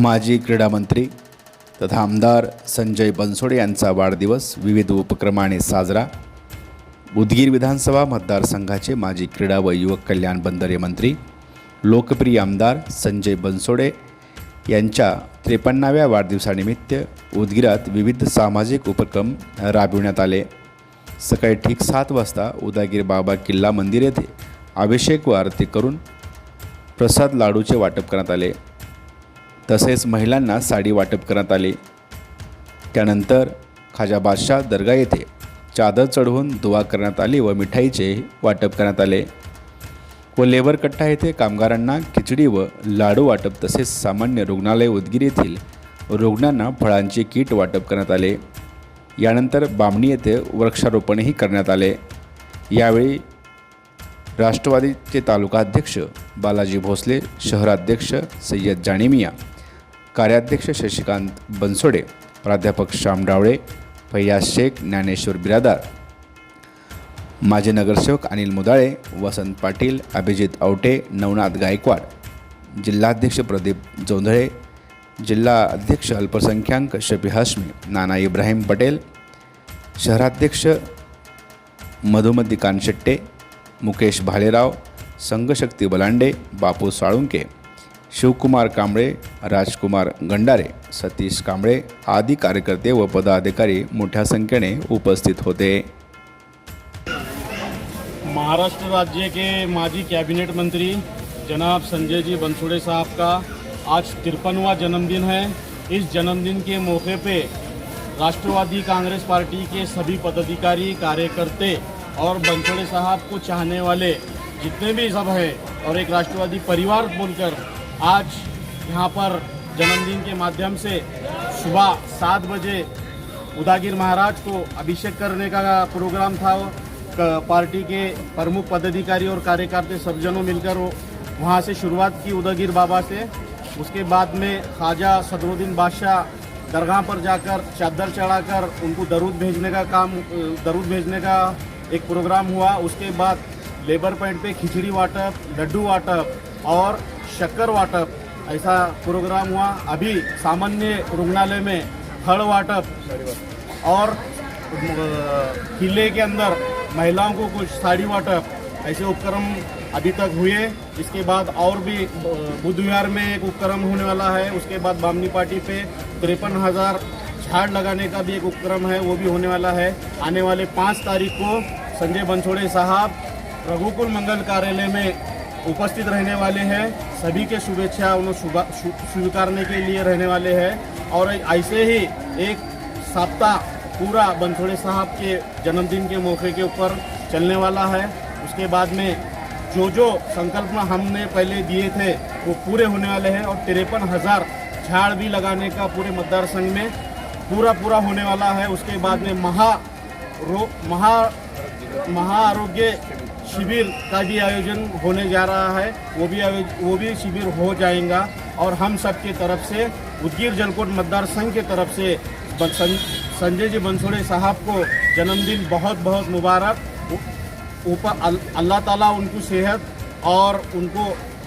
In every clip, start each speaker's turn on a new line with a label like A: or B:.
A: माजी क्रीडा मंत्री तथा आमदार संजय बनसोडे यांचा वाढदिवस विविध उपक्रमाने साजरा उदगीर विधानसभा मतदारसंघाचे माजी क्रीडा व युवक कल्याण बंदरे मंत्री लोकप्रिय आमदार संजय बनसोडे यांच्या त्रेपन्नाव्या वाढदिवसानिमित्त उदगीरात विविध सामाजिक उपक्रम राबविण्यात आले सकाळी ठीक सात वाजता उदागीर बाबा किल्ला मंदिर येथे अभिषेक व आरती करून प्रसाद लाडूचे वाटप करण्यात आले तसेच महिलांना साडी वाटप करण्यात आले त्यानंतर खाजा बादशाह दर्गा येथे चादर चढवून दुवा करण्यात आली व मिठाईचे वाटप करण्यात आले व लेबर कट्टा येथे कामगारांना खिचडी व लाडू वाटप तसेच सामान्य रुग्णालय उदगीर येथील रुग्णांना फळांचे किट वाटप करण्यात आले यानंतर बामणी येथे वृक्षारोपणही करण्यात आले यावेळी राष्ट्रवादीचे तालुकाध्यक्ष बालाजी भोसले शहराध्यक्ष सय्यद जाणिमिया कार्याध्यक्ष शशिकांत बनसोडे प्राध्यापक श्याम डावळे फैयाज शेख ज्ञानेश्वर बिरादार माजी नगरसेवक अनिल मुदाळे वसंत पाटील अभिजित औटे नवनाथ गायकवाड जिल्हाध्यक्ष प्रदीप जोंधळे जिल्हा अध्यक्ष अल्पसंख्याक शबी हाश्मी नाना इब्राहिम पटेल शहराध्यक्ष मधुमती कानशेट्टे मुकेश भालेराव संघशक्ती बलांडे बापू साळुंके शिवकुमार कांबळे राजकुमार गंडारे सतीश कंबड़े आदि कार्यकर्ते व पदाधिकारी मोटा संख्येने उपस्थित होते
B: महाराष्ट्र राज्य के माजी कैबिनेट मंत्री जनाब संजय जी बंसुड़े साहब का आज तिरपनवा जन्मदिन है इस जन्मदिन के मौके पे राष्ट्रवादी कांग्रेस पार्टी के सभी पदाधिकारी कार्यकर्ते और बंसुड़े साहब को चाहने वाले जितने भी सब हैं और एक राष्ट्रवादी परिवार बोलकर आज यहाँ पर जन्मदिन के माध्यम से सुबह सात बजे उदागिर महाराज को अभिषेक करने का प्रोग्राम था पार्टी के प्रमुख पदाधिकारी और सब सबजनों मिलकर वो वहाँ से शुरुआत की उदागिर बाबा से उसके बाद में ख्वाजा सदरुद्दीन बादशाह दरगाह पर जाकर चादर चढ़ाकर उनको दरूद भेजने का काम दरूद भेजने का एक प्रोग्राम हुआ उसके बाद लेबर पॉइंट पे खिचड़ी वाटप लड्डू वाटप और शक्कर वाटप ऐसा प्रोग्राम हुआ अभी सामान्य रुग्णालय में फल वाटप और किले के अंदर महिलाओं को कुछ साड़ी वाटप ऐसे उपक्रम अभी तक हुए इसके बाद और भी बुधवार में एक उपक्रम होने वाला है उसके बाद बामनी पार्टी पे तिरपन हज़ार झाड़ लगाने का भी एक उपक्रम है वो भी होने वाला है आने वाले पाँच तारीख को संजय बंसोड़े साहब रघुकुल मंगल कार्यालय में उपस्थित रहने वाले हैं सभी के शुभेच्छा उन्हें स्वीकारने के लिए रहने वाले हैं और ऐसे ही एक सप्ताह पूरा बंसोड़े साहब के जन्मदिन के मौके के ऊपर चलने वाला है उसके बाद में जो जो संकल्प हमने पहले दिए थे वो पूरे होने वाले हैं और तिरपन हज़ार झाड़ भी लगाने का पूरे मतदार संघ में पूरा पूरा होने वाला है उसके बाद में महा रो महा आरोग्य शिविर का भी आयोजन होने जा रहा है वो भी वो भी शिविर हो जाएगा और हम सब की तरफ से उदगीर जलकोट मतदार संघ की तरफ से संजय जी बंसोड़े साहब को जन्मदिन बहुत बहुत मुबारक ऊपर अल्लाह ताला उनको सेहत और उनको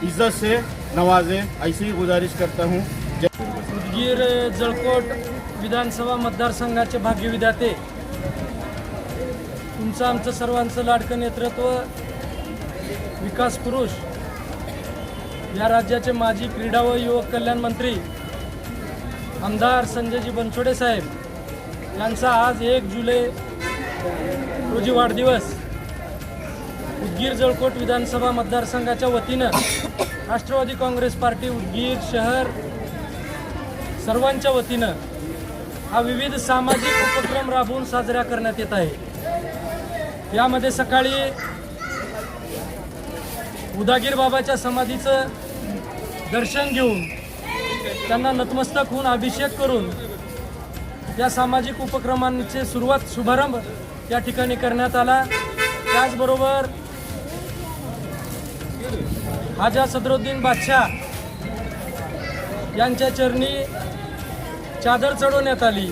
B: इज्जत से नवाजे ऐसी गुजारिश करता हूँ
C: उदगीर जलकोट विधानसभा मतदार भाग्य भाग्यविधाते तुमचं आमचं सर्वांचं लाडकं नेतृत्व विकास पुरुष या राज्याचे माजी क्रीडा व युवक कल्याण मंत्री आमदार संजयजी बनसोडे साहेब यांचा आज एक जुलै रोजी वाढदिवस उदगीर जळकोट विधानसभा मतदारसंघाच्या वतीनं राष्ट्रवादी काँग्रेस पार्टी उदगीर शहर सर्वांच्या वतीनं हा विविध सामाजिक उपक्रम राबवून साजरा करण्यात येत आहे यामध्ये सकाळी उदागीर बाबाच्या समाधीचं दर्शन घेऊन त्यांना नतमस्तक होऊन अभिषेक करून या सामाजिक उपक्रमांचे सुरुवात शुभारंभ या ठिकाणी करण्यात आला त्याचबरोबर हाजा सदरुद्दीन बादशाह यांच्या चरणी चादर चढवण्यात आली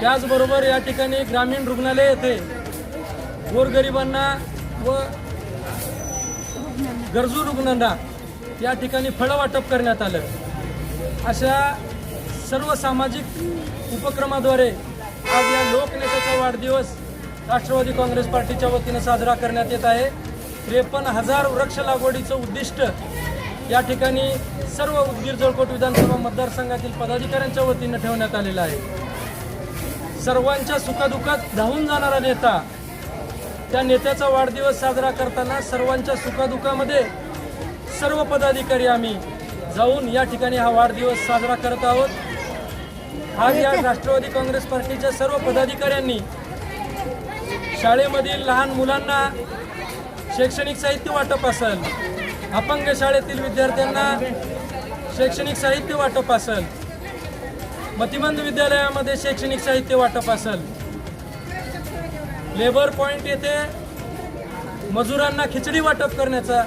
C: त्याचबरोबर या ठिकाणी ग्रामीण रुग्णालय येथे गोरगरिबांना व गरजू रुग्णांना या ठिकाणी फळं वाटप करण्यात आलं अशा सर्व सामाजिक उपक्रमाद्वारे आज या लोकनेत्याचा वाढदिवस राष्ट्रवादी काँग्रेस पार्टीच्या वतीनं साजरा करण्यात येत आहे त्रेपन्न हजार वृक्ष लागवडीचं उद्दिष्ट या ठिकाणी सर्व उदगीर जळकोट विधानसभा मतदारसंघातील पदाधिकाऱ्यांच्या वतीनं ठेवण्यात आलेलं आहे सर्वांच्या सुखदुःखात धावून जाणारा नेता त्या नेत्याचा वाढदिवस साजरा करताना सर्वांच्या सुखादुखामध्ये सर्व पदाधिकारी आम्ही जाऊन या ठिकाणी हा वाढदिवस साजरा करत आहोत आज या राष्ट्रवादी काँग्रेस पार्टीच्या सर्व पदाधिकाऱ्यांनी शाळेमधील लहान मुलांना शैक्षणिक साहित्य वाटप असेल अपंग शाळेतील विद्यार्थ्यांना शैक्षणिक साहित्य वाटप असेल मतिमंद विद्यालयामध्ये शैक्षणिक साहित्य वाटप असेल लेबर पॉईंट येथे मजुरांना खिचडी वाटप करण्याचा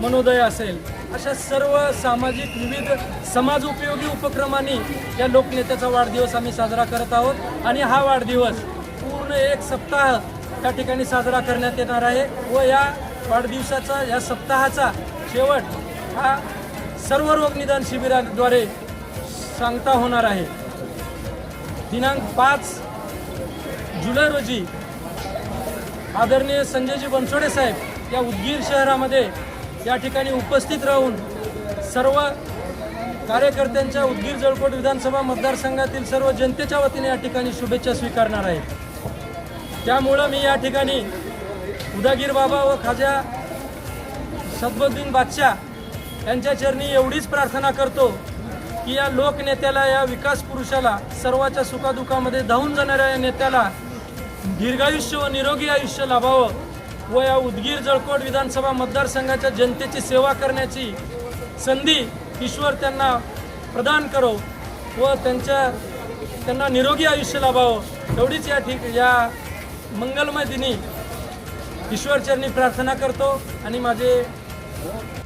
C: मनोदय असेल अशा सर्व सामाजिक विविध समाज उपयोगी उपक्रमांनी या लोकनेत्याचा वाढदिवस आम्ही साजरा करत आहोत आणि हा वाढदिवस पूर्ण एक सप्ताह त्या ठिकाणी साजरा करण्यात येणार आहे व या वाढदिवसाचा या सप्ताहाचा शेवट हा सर्व रोगनिदान शिबिराद्वारे सांगता होणार आहे दिनांक पाच जुलै रोजी आदरणीय संजयजी बनसोडे साहेब या उदगीर शहरामध्ये या ठिकाणी उपस्थित राहून सर्व कार्यकर्त्यांच्या उदगीर जळकोट विधानसभा मतदारसंघातील सर्व जनतेच्या वतीने या ठिकाणी शुभेच्छा स्वीकारणार आहेत त्यामुळं मी या ठिकाणी उदागीर बाबा व खाजा सदबुद्दीन बादशाह यांच्या चरणी एवढीच प्रार्थना करतो की या लोकनेत्याला या विकास पुरुषाला सर्वाच्या सुखादुखामध्ये धावून जाणाऱ्या या नेत्याला दीर्घायुष्य व निरोगी आयुष्य लाभावं व या उदगीर जळकोट विधानसभा मतदारसंघाच्या जनतेची सेवा करण्याची संधी ईश्वर त्यांना प्रदान करो व त्यांच्या त्यांना निरोगी आयुष्य लाभावं एवढीच या ठिक या मंगलमय दिनी ईश्वरचरणी प्रार्थना करतो आणि माझे